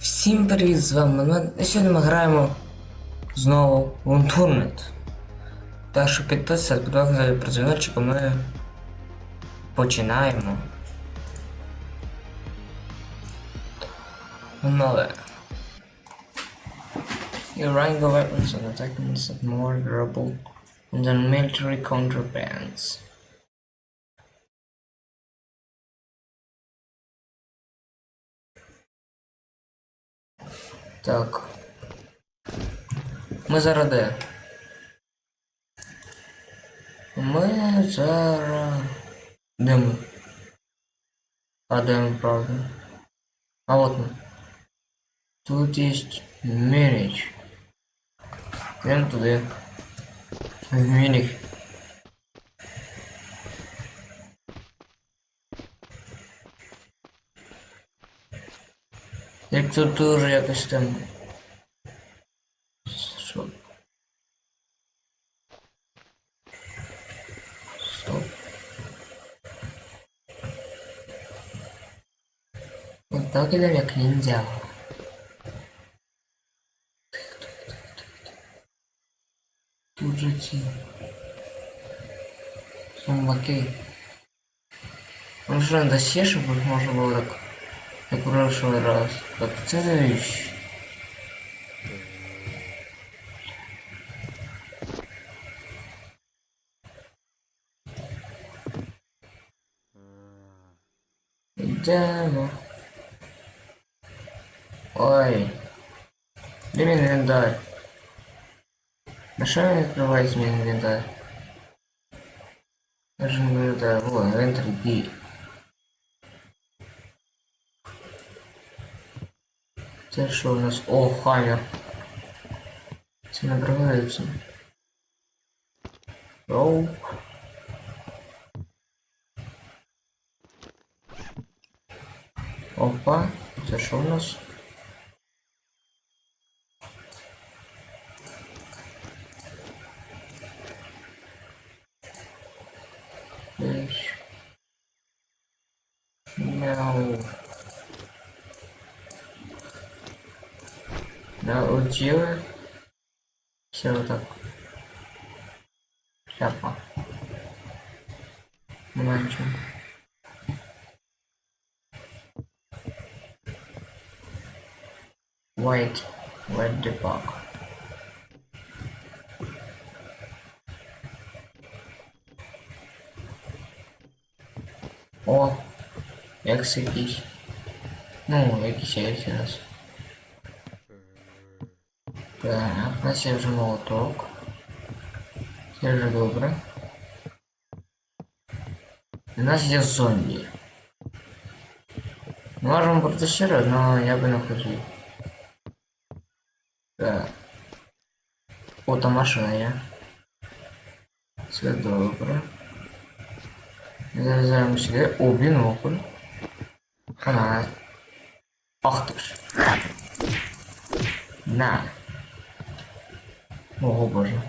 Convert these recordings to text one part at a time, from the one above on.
Всім привіт, з вами Мед. І Сьогодні ми граємо знову в Unturned. Так що підписуйтесь, будь ласка, про дзвіночок, а ми починаємо. Нове. Your rank of weapons and attacks are more durable than military contrabands. Так. Ми зараз де? Ми зараз. Де ми? А де ми, правда? А от ми. Тут є Мініч. Йдемо туди. В Мініх. Як тут дуже якось там. Що? Стоп. От так ідемо як ніндзя. Тут же ці. Зомбаки. Ну що, не досі, щоб можна було так як в прошлый раз. Так це за вещь? Йдемо. Ой. Де мій інвентар? На що він відкривається мій інвентар? Я ж не виглядаю. О, інвентар B. Що у нас? О, хаммер. Це набирається. Оу. Опа, що у нас? Here, się do światła. W momencie. white wait the bug. O, jak jakiś, no jakiś jest. нас. Так, у нас є вже молоток. Це вже добре. У нас є зомбі. Можемо проти ще раз, але я би не хотів. Так. О, там машина є. Все добре. Залізаємо сюди. О, бінокль. Ага. Ах ти ж. На. О боже.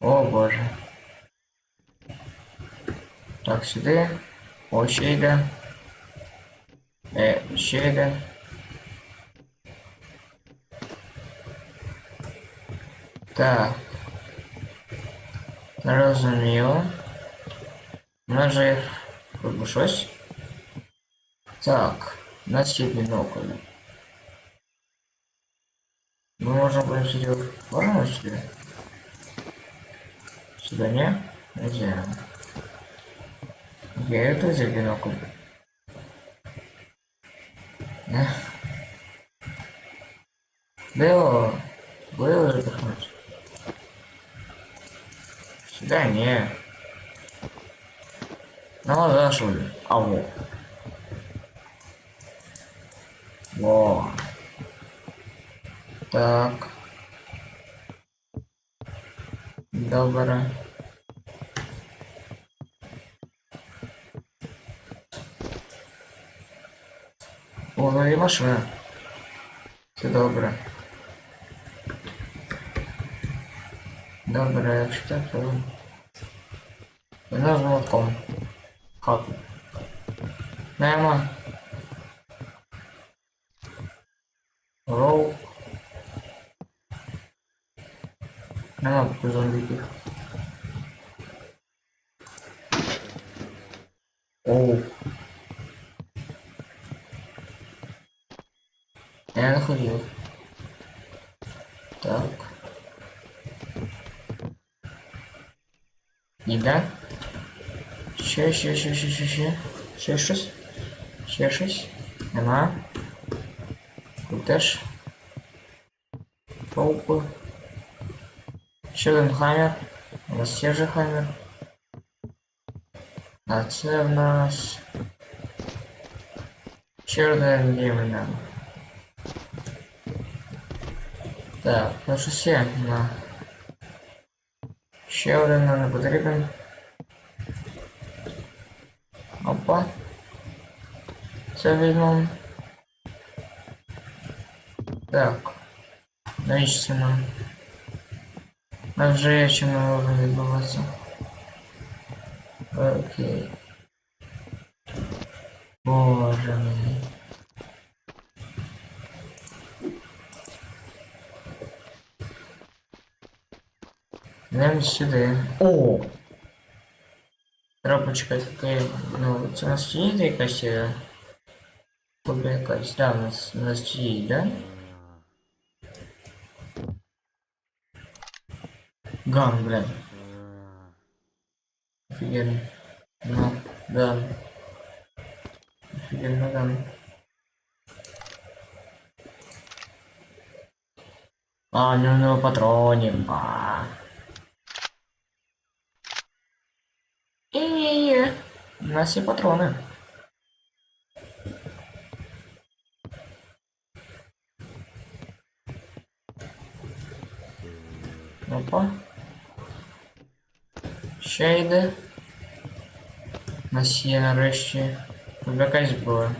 О боже. Так, сюди. О, ще йде. Е, ще йде. Так. Зрозуміло. Може, робимо щось. Так, у нас є бінокль. Мы можем бросить его. Можем сюда? Сюда не? Нельзя. Я это взял бинокль. Да. Было. Было запихнуть. Сюда не. Что ли? А вот. Так. Добре. О, ну і машина. Це добре. Добре, якщо так, то... Вона з молотком. Хату. Нема. Нема поки зомбіків. Оу. Я не хотів. Так. Іде. Ще, ще, ще, ще, ще, ще. Ще щось. Ще щось. Нема. Тут теж. Толпи. Ще один хаммер. У нас є вже хаммер. А це в нас... Ще один демон. Так, ну щось є. На. Ще один нам не потрібен. Опа. Це візьмемо. Так. Навіщо це нам? У нас вже є чим нового відбуватися. Окей. Боже мій. Йдемо сюди. О! Треба почекати, поки... Ну, це у нас є якась... е, Тобі якась, да, у нас, у нас є, да? Ган, блядь. Офигенно. Ну, ган. Офигенно ган. А, у него много патронов. А. И у нас все патроны. Ще йде. У нас є нарешті. Тут якась була.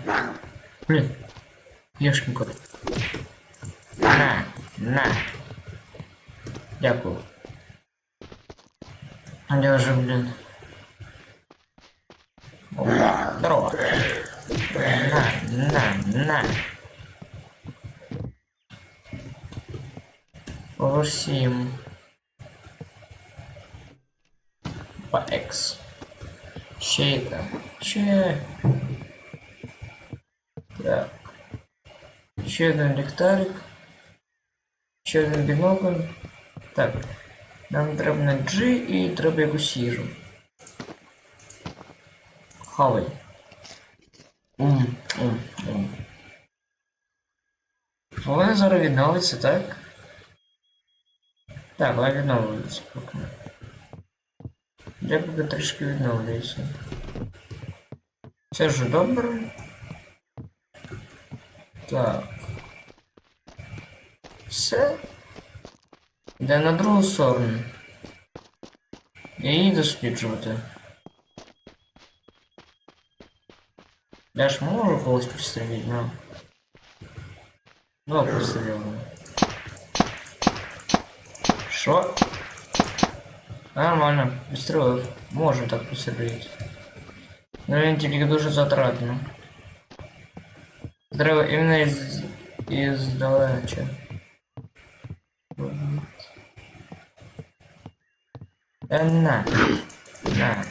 Блін. Єшкін кот. На, на. Дякую. Я вже, блін. Опа, здорово. На, на, на. По X. Ще. Ще. Так. Ще один ліхтарик. Ще один бінокль. Так. Нам треба G і треба якусь їжу. Хавай. Ум, ум, ум. Вона зараз відновиться, так? Так, вона відновлюється поки. Я поки трішки відновлююся. Це вже добре. Так. Все. Йде на другу сторону. Я її досліджувати. Я ж можу когось пристрелити, но... Ну, пристрелив. Що? Нормально, пристрелив. Можу так пристрелити. Но він тільки дуже затратно. Треба іменно із... іздалеча. Е, на. На.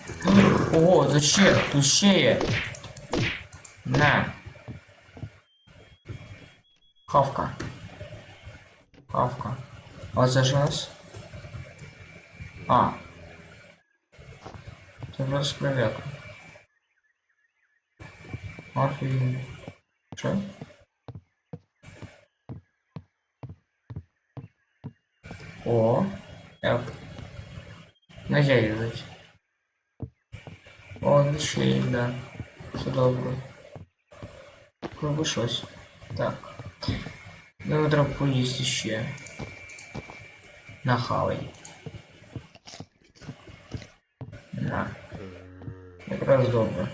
О, тут ще, тут ще є. На. Хавка. Хавка. А це ж у нас? А. Це просто кров'яка. Офігенно. Що? О, F. Нельзя юзать. О, ще є, да. Все добре. Пробуй щось. Так. Ну, треба поїсти ще. Нахавай. На. Якраз добре.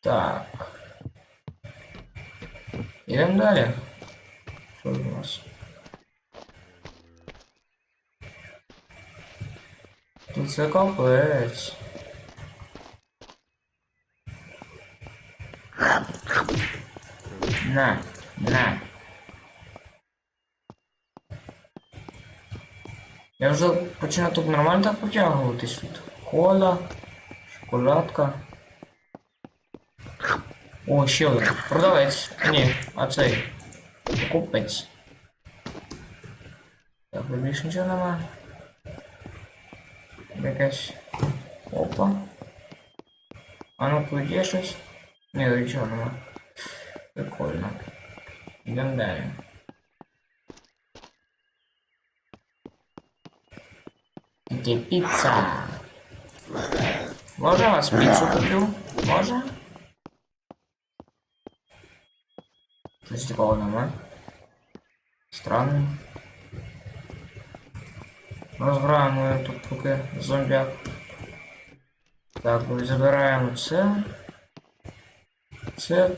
Так. Ідемо далі. Що у нас? Тут це капець. На, на. вже починаю тут нормально так потягуватись тут. Кола, шоколадка. О, ще один. Продавець. Ні, а цей. Купець. Так, ви більше нічого нема. Якась. Опа. А ну тут є щось? Ні, нічого нема. Прикольно. Йдемо далі. Где пицца? Можно вас пиццу куплю? Можно? Щось такого нема. Странно. Розграємо тут поки зомбяк. Так, ми забираємо це. Це.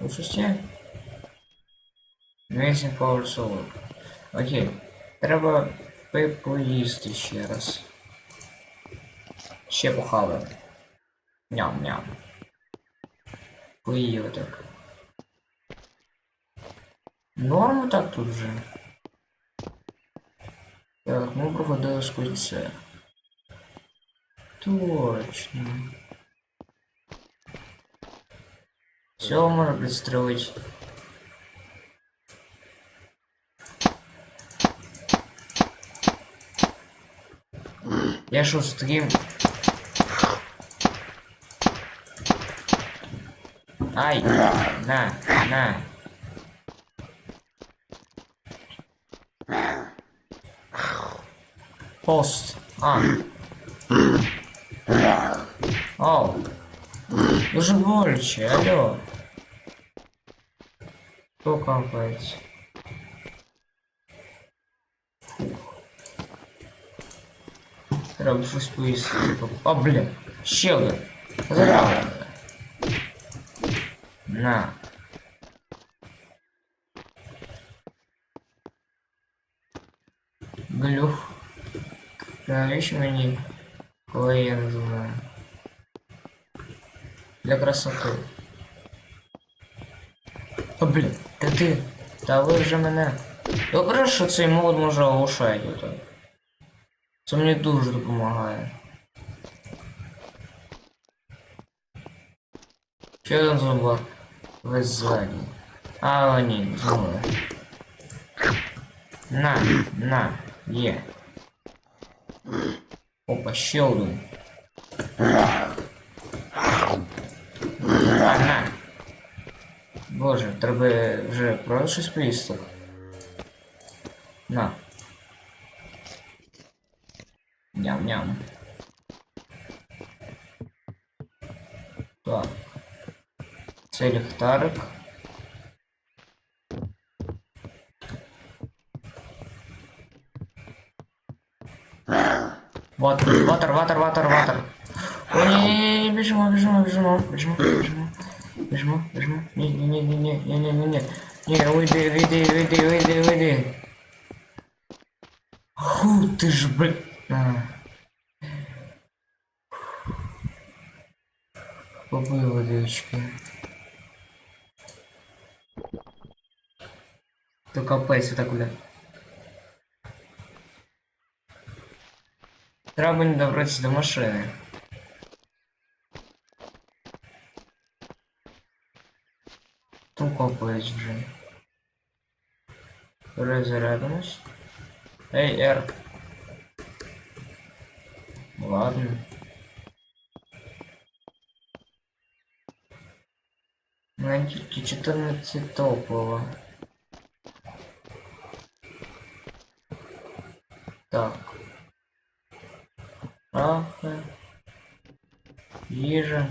Ну щось є? Amazing Power Soul. Окей. Треба пи- поїсти ще раз. Ще похаваю. Ням-ням. Поїв так. Норм так тут же. Так, ми проходили сквозь це. Точно. Все можно пристроить. Я шо стрим. Ай, на, на. Пост. А. Оу. Дуже боляче, алло. Хто капається? Рамфуспуис. О, а, блин. Щелы. Здравствуй. На. Глюх. Навещу мне кое я называю. Для красоты. О, блин, да ты, да вы же меня. Добре, що цей мод може оглушати. Це мені дуже допомагає. Ще один зубок. Ви ззаді. А, о, ні, знову. На, на, є. Опа, ще один. Ага. Боже, треба вже правда щось поїсти. На. Ням-ням. Так. Це ліхтарик. Ватер, ватер, ватер, ватер, ватер. Ой, бежим, біжимо, біжимо, біжимо, біжимо, біжимо. Біжимо, не, не, не, не, не, не, не, не, не, не, уйди, уйди, уйди, уйди, уйди. Ху, ти ж, блядь. Попий водички. То капець так бля. Треба не добратися до машини. Ту копають вже. Перезарядимось. Ей, Р Ладно. У мене тільки 14 топово. Так. Трохи. Їжа.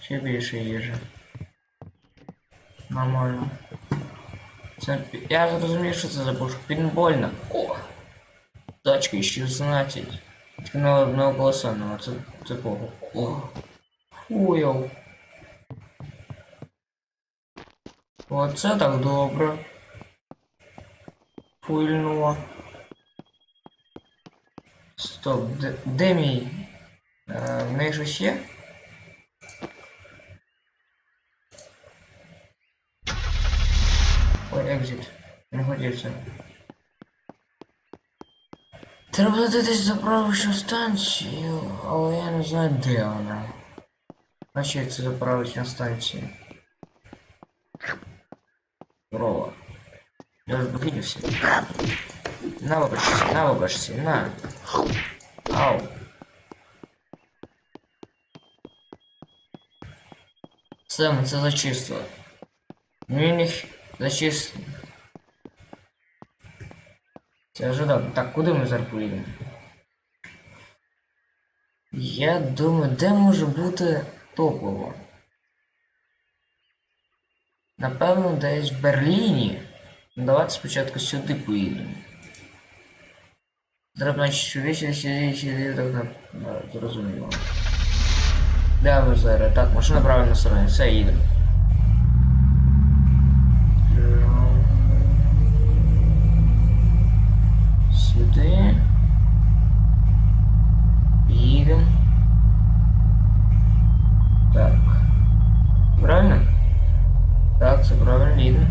Ще більше їжі. Нормально. Це... пі- Я зрозумів, що це за пушка. Пінбольна. О! Тачка 16. No, no głosu, no, co, co było? O. Вот Оце так добре. Пильнуло. Стоп, Деми, де мій? Е, в? Ой, екзит. Не годиться. Треба дати десь заправочну станцію, але я не знаю, де вона. А ще це заправочна станція. Здорово. Я розбудився. На вибачці, на вибачці, на. Ау. Все, ми це зачистили. Він їх зачистили. Це вже добре. Так, куди ми зараз поїдемо? Я думаю, де може бути топливо? Напевно, десь в Берліні. Ну, Давайте спочатку сюди поїдемо. Треба, значить, сюди, сюди, сюди, так, так, да, зрозуміло. Де ми зараз? Так, машина правильно стороні, все, їдемо. Сюди. Їдемо. Так. Правильно? Так, все правильно, їдемо.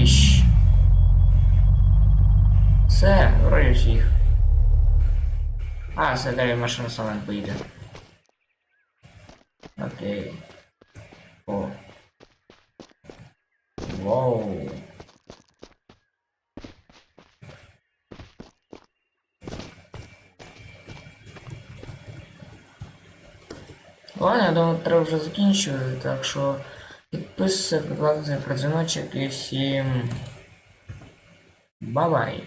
Тыщ! Все, вроде всіх. А, все, далі машина сама не поїде. Окей. О. Вау. Ладно, я думаю, треба вже закінчувати, так що підписуйтесь, будь ласка, про дзвіночок і всім бай-бай.